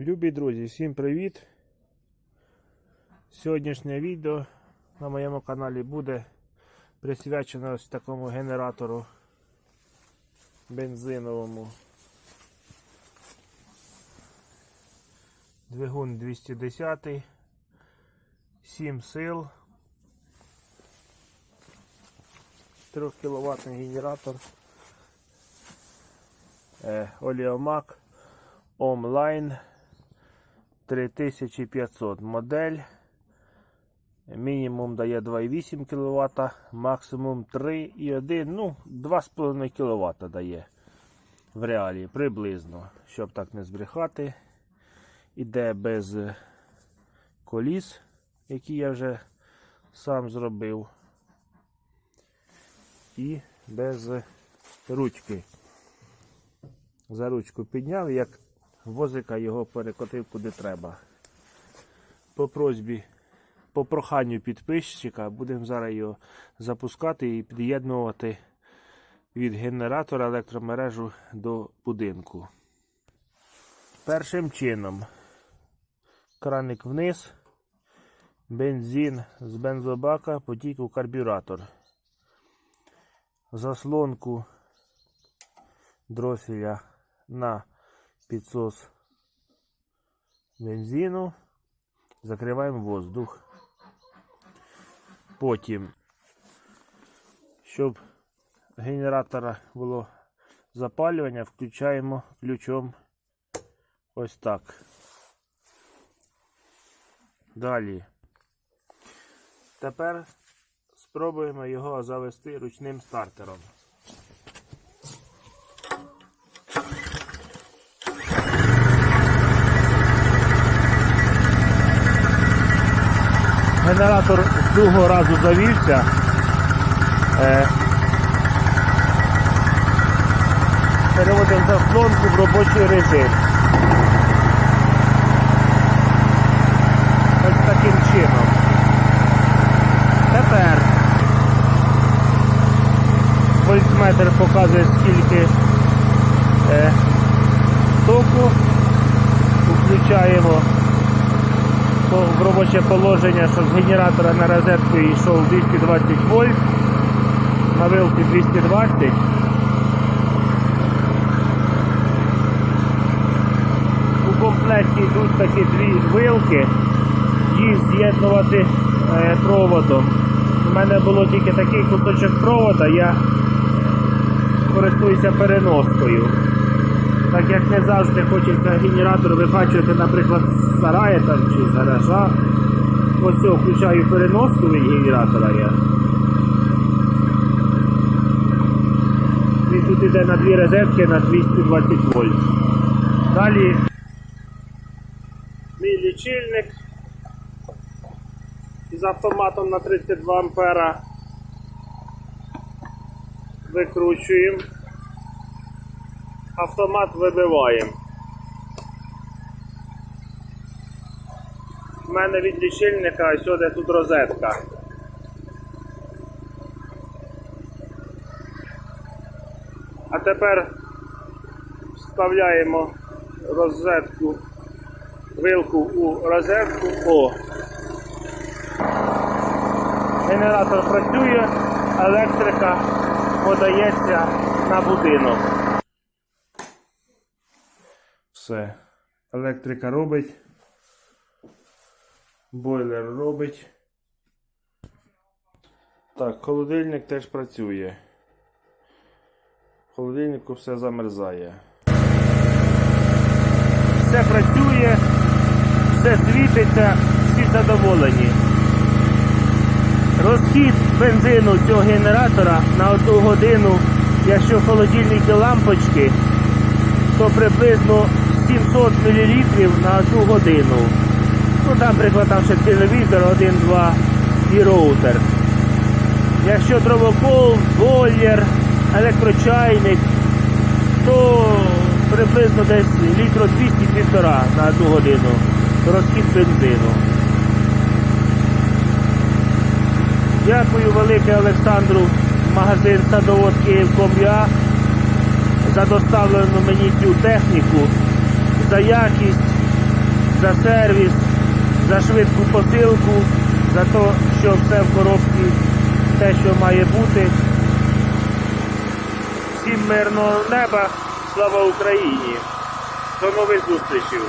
Любі друзі, всім привіт! Сьогоднішнє відео на моєму каналі буде присвячено ось такому генератору бензиновому. Двигун 210, 7 сил, 3 кВт генератор, е, Оліомак, Омлайн 3500 модель. Мінімум дає 2,8 кВт, максимум 3,1, ну 2,5 кВт дає в реалі приблизно, щоб так не збрехати. Іде без коліс, які я вже сам зробив. І без ручки. За ручку підняв, як возика його перекотив куди треба. По просьбі, по проханню підписчика будемо зараз його запускати і під'єднувати від генератора електромережу до будинку. Першим чином краник вниз, бензин з бензобака потік у карбюратор. Заслонку дроселя на підсос бензину, закриваємо воздух. Потім, щоб генератора було запалювання, включаємо ключом ось так. Далі. Тепер спробуємо його завести ручним стартером. Генератор з другого разу завівся. Е, переводимо заслонку в робочий режим. Ось таким чином. Тепер вольтметр показує скільки е, току. Включаємо в робоче положення, щоб з генератора на розетку йшов 220 вольт, на вилці 220. У комплекті йдуть такі дві вилки, їх з'єднувати е, проводом. У мене було тільки такий кусочок провода, я користуюся переноскою. Так як не завжди хочеться генератор викачувати, наприклад, з сарая там, чи з гаража. Ось цього включаю переноску від генератора я. Він тут йде на дві розетки на 220 вольт. Далі мій лічильник із автоматом на 32 ампера. Викручуємо автомат вибиваємо. У мене від лічильника сюди тут розетка. А тепер вставляємо розетку, вилку у розетку. О! Генератор працює, електрика подається на будинок. Все. Електрика робить. Бойлер робить. Так, холодильник теж працює. В холодильнику все замерзає. Все працює, все світиться, всі задоволені. Розхід бензину цього генератора на одну годину, якщо в холодильнику лампочки, то приблизно 700 мл на одну годину. Ну там прикладавши телевізор, один-два і роутер. Якщо дровокол, бойлер, електрочайник, то приблизно десь літро 200-1,5 на одну годину розхід бензину. Дякую велике Олександру, магазин садовод Київ.Ком'я за доставлену мені цю техніку, за якість, за сервіс, за швидку посилку, за те, що все в коробці, те, що має бути. Всім мирного неба, слава Україні! До нових зустрічей!